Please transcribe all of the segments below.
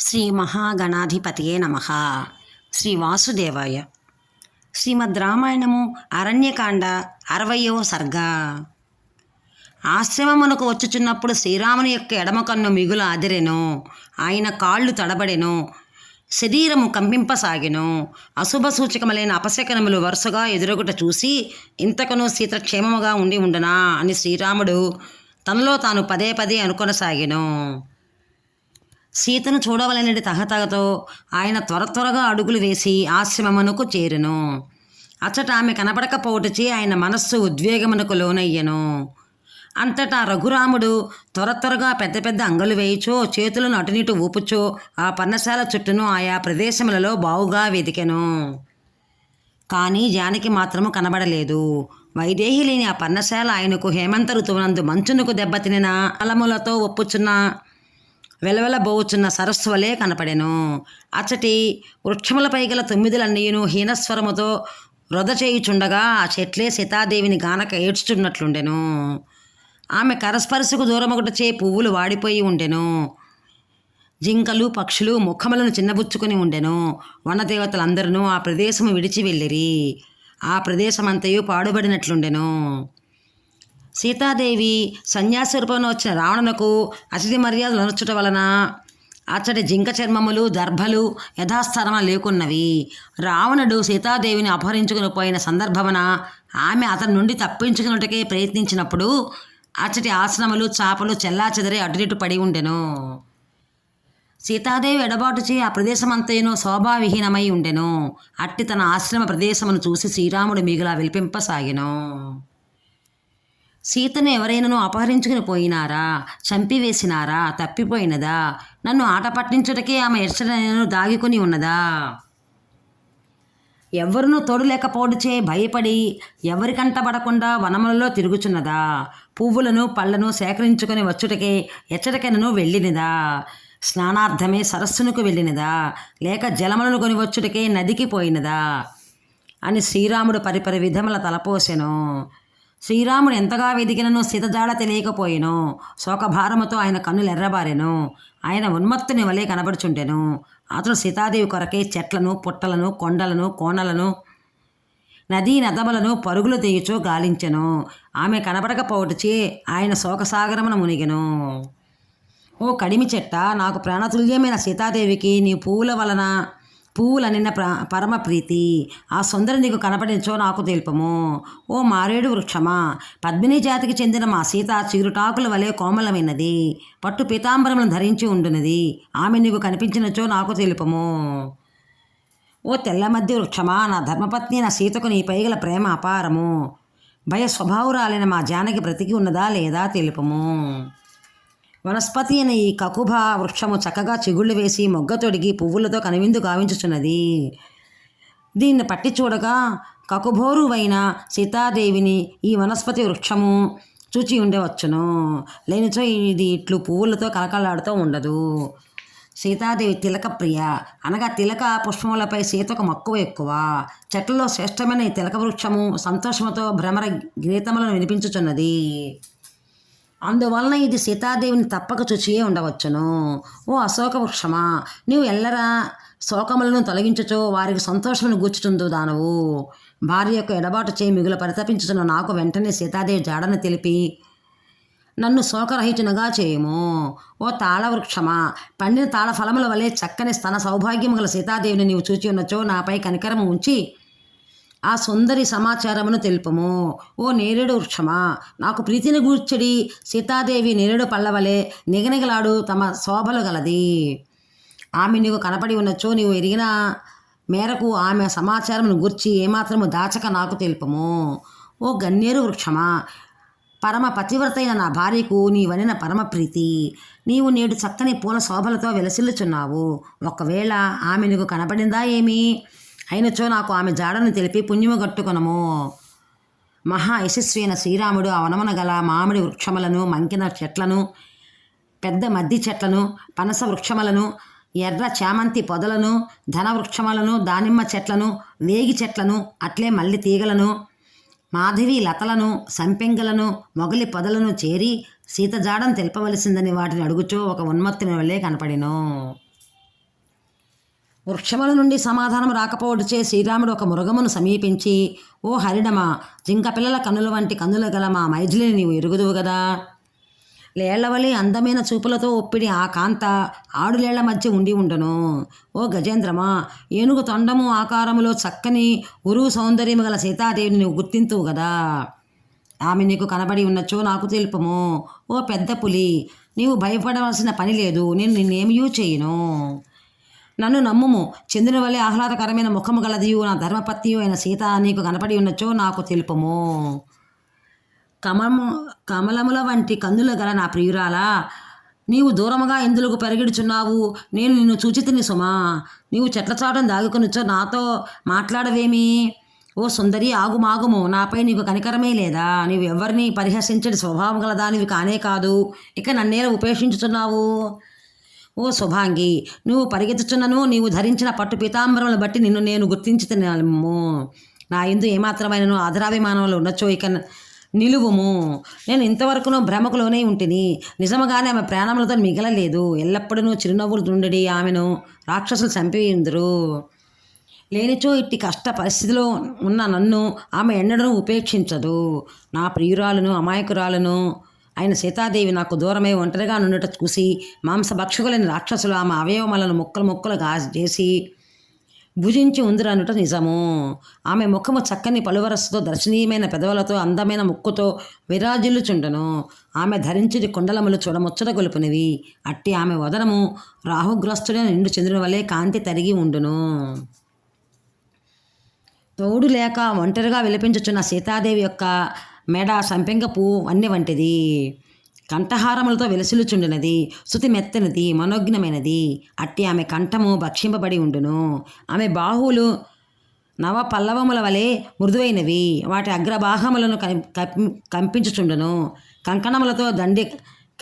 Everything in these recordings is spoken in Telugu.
శ్రీ మహాగణాధిపతియే నమ. శ్రీ వాసుదేవాయ. శ్రీమద్ రామాయణము అరణ్యకాండ అరవయో సర్గ. ఆశ్రమమునకు వచ్చుచున్నప్పుడు శ్రీరాముని యొక్క ఎడమ కన్ను మిగులు అదిరెను ఆయన కాళ్ళు తడబడెను. శరీరము కంపింపసాగెను. అశుభ సూచకములైన అపశకనములు వరుసగా ఎదురుగుట చూసి ఇంతకును సీత క్షేమముగా ఉండి ఉండునా? అని శ్రీరాముడు తనలో తాను పదే పదే అనుకొనసాగెను. సీతను చూడవలనని తహతహతో ఆయన త్వర త్వరగా అడుగులు వేసి ఆశ్రమమునకు చేరెను. అచ్చట ఆమె కనపడకపోవటచే ఆయన మనస్సు ఉద్వేగమునకు లోనయ్యెను. అంతటా రఘురాముడు త్వర త్వరగా పెద్ద పెద్ద అంగలు వేయిచో చేతులను అటునిటు ఊపుచో ఆ పర్ణశాల చుట్టూను ఆయా ప్రదేశములలో బావుగా వెతికెను కానీ జానకి మాత్రము కనబడలేదు. వైదేహి లేని ఆ పర్ణశాల ఆయనకు హేమంత ఋతువునందు మంచునకు దెబ్బతిన అలములతో ఒప్పుచున్న వెలవెలబోచున్న సరస్సు వలె కనపడెను. అచ్చటి వృక్షములపై గల తొమ్మిదిలన్నీయును హీనస్వరముతో రొద చేయుచుండగా ఆ చెట్లే సీతాదేవిని గానక ఏడ్చుచున్నట్లుండెను. ఆమె కరస్పర్శకు దూరమొకటచే పువ్వులు వాడిపోయి ఉండెను. జింకలు పక్షులు ముఖములను చిన్నబుచ్చుకొని ఉండెను. వనదేవతలందరూ ఆ ప్రదేశము విడిచి వెళ్ళిరి. ఆ ప్రదేశమంతయు పాడుబడినట్లుండెను. సీతాదేవి సన్యాసి రూపంలో వచ్చిన రావణునకు అతిథి మర్యాదలు అనర్చుట వలన అతడి జింక చర్మములు దర్భలు యథాస్థానమ లేకున్నవి. రావణుడు సీతాదేవిని అపహరించుకుని పోయిన సందర్భమున ఆమె అతని నుండి తప్పించుకున్నట్టుకే ప్రయత్నించినప్పుడు అచ్చటి ఆసనములు చాపలు చెల్లాచెదరి అటునిటు పడి ఉండెను. సీతాదేవి ఎడబాటుచే ఆ ప్రదేశమంతయును శోభావిహీనమై ఉండెను. అట్టి తన ఆశ్రమ ప్రదేశమును చూసి శ్రీరాముడు మిగిలా విలిపింపసాగెను. సీతను ఎవరైనాను అపహరించుకుని పోయినారా? చంపివేసినారా? తప్పిపోయినదా? నన్ను ఆట పట్టించుటకే ఆమె ఎర్చడను దాగికొని ఉన్నదా? ఎవరునూ తోడులేకపోడుచే భయపడి ఎవరికంటబడకుండా వనములలో తిరుగుచున్నదా? పువ్వులను పళ్ళను సేకరించుకొని వచ్చుటకే ఎచ్చటకెనను వెళ్ళినదా? స్నానార్థమే సరస్సునకు వెళ్ళినదా? లేక జలములను కొని వచ్చుటకే నదికి పోయినదా? అని శ్రీరాముడు పరిపరి విధముల తలపోసెను. శ్రీరాముడు ఎంతగా వెదిగినను సీతజాడ తెలియకపోయెను. శోకభారముతో ఆయన కన్నులు ఎర్రబారెను ఆయన ఉన్మత్తుని వలె కనబడుచుండెను. అతను సీతాదేవి కొరకే చెట్లను పుట్టలను కొండలను కోనలను నదీ నదములను పరుగులు తీయుచో గాలించెను. ఆమె కనబడకపోవటచే ఆయన శోకసాగరమున మునిగెను. ఓ కడిమి చెట్ట నాకు ప్రాణతుల్యమైన సీతాదేవికి నీ పువ్వుల వలన పువ్వులనిన ప్ర పరమ ప్రీతి. ఆ సుందరి నీకు కనపడించో నాకు తెలుపము. ఓ మారేడు వృక్షమా పద్మిని జాతికి చెందిన మా సీత చిరుటాకుల వలె కోమలమైనది. పట్టు పీతాంబరములను ధరించి ఉండునది. ఆమె నీకు కనిపించినచో నాకు తెలుపము. ఓ తెల్ల మధ్య వృక్షమా నా ధర్మపత్ని నా సీతకు నీ పైగల ప్రేమ అపారము. భయ స్వభావురాలైన మా జానకి బ్రతికి ఉన్నదా లేదా తెలుపము. వనస్పతి అయిన ఈ కకుభ వృక్షము చక్కగా చిగుళ్ళు వేసి మొగ్గ తొడిగి పువ్వులతో కనువిందు గావించుచున్నది. దీన్ని పట్టి చూడగా కకుభోరువైన సీతాదేవిని ఈ వనస్పతి వృక్షము చూచి ఉండవచ్చును లేనిచో ఇది ఇట్లు పువ్వులతో కలకలాడుతూ ఉండదు. సీతాదేవి తిలక ప్రియ. అనగా తిలక పుష్పములపై సీతకు మక్కువ ఎక్కువ. చెట్లలో శ్రేష్టమైన ఈ తిలక వృక్షము సంతోషముతో భ్రమర గీతములను వినిపించుచున్నది. అందువలన ఇది సీతాదేవిని తప్పక చుచియే ఉండవచ్చును. ఓ అశోక వృక్షమా నీవు ఎల్లరా శోకములను తొలగించుచో వారికి సంతోషమును గూర్చుతుందు దానవు. భార్య యొక్క ఎడబాటు చేయి మిగులు పరితపించుతున్న నాకు వెంటనే సీతాదేవి జాడను తెలిపి నన్ను శోకరహితునిగా చేయము. ఓ తాళవృక్షమా పండిన తాళ ఫలముల వలె చక్కని స్తన సౌభాగ్యము గల సీతాదేవిని నీవు చూచి ఉన్నచో నాపై కనికరము ఉంచి ఆ సుందరి సమాచారమును తెలుపము. ఓ నేరేడు వృక్షమా నాకు ప్రీతిని గూర్చడి సీతాదేవి నేరేడు పల్లవలే నిగనిగలాడు తమ శోభలు గలది. ఆమె నీకు కనపడి ఉన్నచో నీవు ఎరిగిన మేరకు ఆమె సమాచారమును గూర్చి ఏమాత్రము దాచక నాకు తెలుపము. ఓ గన్నేరు వృక్షమా పరమ పతివ్రతైన నా భార్యకు నీవనిన పరమ ప్రీతి. నీవు నేడు చక్కని పూల శోభలతో వెలసిల్లుచున్నావు. ఒకవేళ ఆమె నీకు కనపడిందా ఏమి? అయినచో నాకు ఆమె జాడను తెలిపి పుణ్యము గట్టుకొనము. మహా యశస్వైన శ్రీరాముడు ఆ వనమున గల మామిడి వృక్షములను మంకిన చెట్లను పెద్ద మద్ది చెట్లను పనస వృక్షములను ఎర్ర చామంతి పొదలను ధన వృక్షములను దానిమ్మ చెట్లను వేగి చెట్లను అట్లే మల్లి తీగలను మాధవి లతలను సంపెంగలను మొగలి పొదలను చేరి సీత జాడను తెలుపవలసిందని వాటిని అడుగుచో ఒక ఉన్మత్తుని వల్లే కనపడిను. వృక్షముల నుండి సమాధానం రాకపోవడుచే శ్రీరాముడు ఒక మృగమును సమీపించి ఓ హరిడమా జింక పిల్లల కన్నుల వంటి కన్నుల గల మా మైథిలిని నీవు ఎరుగుదువు కదా లేళ్ళవలి అందమైన చూపులతో ఒప్పిడి ఆ కాంత ఆడులేళ్ళ మధ్య ఉండి ఉండను. ఓ గజేంద్రమా ఏనుగు తొండము ఆకారములో చక్కని ఉరువు సౌందర్యము గల సీతాదేవిని నువ్వు గుర్తింతువు కదా ఆమె నీకు కనబడి ఉన్నచో నాకు తెలుపుము. ఓ పెద్ద పులి నీవు భయపడవలసిన పని లేదు నేను నిన్నేమియూ చేయను? నన్ను నమ్ముము. చంద్రుని వలె ఆహ్లాదకరమైన ముఖము గలదియు నా ధర్మపత్నియు అయిన సీత నీకు కనపడి ఉన్నచో నాకు తెలుపము. కమలము కమలముల వంటి కందుల గల నా ప్రియురాలా నీవు దూరముగా ఎందులకు పరిగెడుచున్నావు? నేను నిన్ను చూచితిని సుమా. నీవు చెట్ల చాటం దాగుకొనిచ్చో నాతో మాట్లాడవేమి? ఓ సుందరి ఆగుమాగుము నాపై నీకు కనికరమే లేదా? నీవు ఎవరిని పరిహసించడి స్వభావం గల దానివి కానే కాదు. ఇక నన్నేలా ఉపేక్షించుతున్నావు ఓ శుభాంగి నువ్వు పరిగెత్తుచున్నను నీవు ధరించిన పట్టు పీతాంబరములను బట్టి నిన్ను నేను గుర్తించుతున్నాము. నా ఇందు ఏమాత్రమైనను ఆదరాభిమానములు ఉండొచ్చో ఇక నిలువుము. నేను ఇంతవరకును భ్రమకులోనే ఉంటిని. నిజముగానే ఆమె ప్రాణములతో మిగలలేదు. ఎల్లప్పుడూ చిరునవ్వులు దుండడి ఆమెను రాక్షసులు చంపేయుందరు. లేనిచో ఇట్టి కష్ట పరిస్థితిలో ఉన్న నన్ను ఆమె ఎన్నడూ ఉపేక్షించదు. నా ప్రియురాలను అమాయకురాలను ఆయన సీతాదేవి నాకు దూరమై ఒంటరిగా నుండుట చూసి మాంసభక్షకులైన రాక్షసులు ఆమె అవయవములను ముక్కలు ముక్కలుగా చేసి భుజించి ఉందిరనుట నిజము. ఆమె ముఖము చక్కని పలువరసతో దర్శనీయమైన పెదవులతో అందమైన ముక్కుతో విరాజిల్లుచుండను. ఆమె ధరించిది కుండలములు చూడముచ్చట గొలుపునివి. అట్టి ఆమె వదనము రాహుగ్రస్తుడైన నిండు చంద్రుని వలె కాంతి తరిగి ఉండును. తోడు లేక ఒంటరిగా విలపించుచున్న సీతాదేవి యొక్క మెడ సంపెంగ పువ్వు వన్నె వంటిది. కంఠహారములతో వెలసిలుచుండినది శృతి మెత్తనిది మనోజ్ఞమైనది. అట్టి ఆమె కంఠము భక్షింపబడి ఉండును. ఆమె బాహువులు నవ పల్లవముల వలె మృదువైనవి. వాటి అగ్రభాగములను కం- కం- కంపించుచుండును. కంకణములతో దండి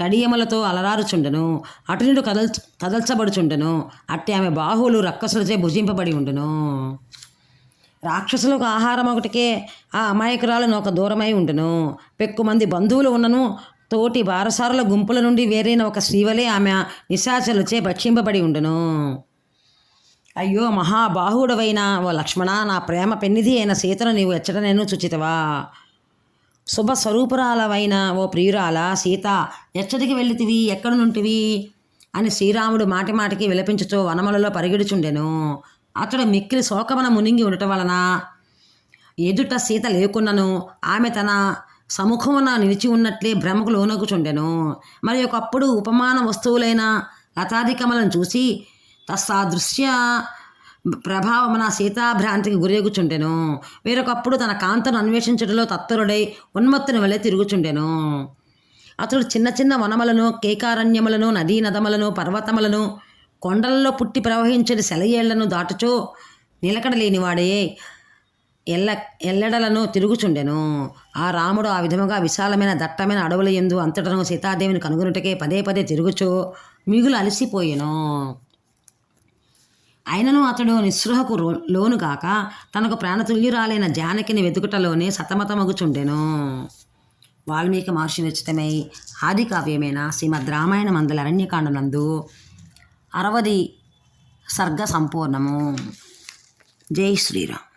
కడియములతో అలరారుచుండెను. అటునుడు కదల్ కదల్చబడుచుండెను. అట్టి ఆమె బాహువులు రక్కసులచే భుజింపబడి ఉండును. రాక్షసులకు ఆహారం ఒకటికే ఆ అమాయకురాలను ఒక దూరమై ఉండును. పెక్కుమంది బంధువులు ఉన్నను. తోటి బారసారుల గుంపుల నుండి వేరైన ఒక శ్రీవలే ఆమె నిశాచలచే భక్షింపబడి ఉండును. అయ్యో మహాబాహుడవైన ఓ లక్ష్మణ నా ప్రేమ పెన్నిధి అయిన సీతను నీవు ఎచ్చట నేను చుచితవా? శుభ స్వరూపురాలవైన ఓ ప్రియురాల సీత ఎచ్చటికి వెళ్ళితివి ఎక్కడ నుంటివి అని శ్రీరాముడు మాటి మాటికి విలపించుతూ వనములలో పరిగెడుచుండెను. అతడు మిక్కిలి శోకమన మునింగి ఉండటం వలన ఎదుట సీత లేకున్నను. ఆమె తన సముఖమున నిలిచి ఉన్నట్లే భ్రమకు లోనగుచుండెను. మరి ఒకప్పుడు ఉపమాన వస్తువులైన లతాధికమలను చూసి తస్సాదృశ్య ప్రభావమున సీతాభ్రాంతికి గురేగుచుండెను వేరొకప్పుడు తన కాంతను అన్వేషించడంలో తత్పరుడై ఉన్మత్తుని వలె తిరుగుచుండెను. అతడు చిన్న చిన్న వనములను కేకారణ్యములను నదీ నదములను పర్వతములను కొండలలో పుట్టి ప్రవహించని సెలయేళ్ళను దాటుచో నిలకడలేనివాడే ఎల్ల ఎల్లడలను తిరుగుచుండెను. ఆ రాముడు ఆ విధముగా విశాలమైన దట్టమైన అడవుల ఎందు అంతటను సీతాదేవిని కనుగొనుటకే పదే పదే తిరుగుచో మిగులు అలసిపోయెను. అయినను అతడు నిస్పృహకు రో- లోనుగాక తనకు ప్రాణతుల్యురాలైన జానకిని వెతుకుటలోనే సతమతమగుచుండెను. వాల్మీకి మహర్షి రచితమై ఆది కావ్యమైన శ్రీమద్ రామాయణ మందల అరణ్యకాండనందు అరవది సర్గ సంపూర్ణము జై శ్రీరామ్.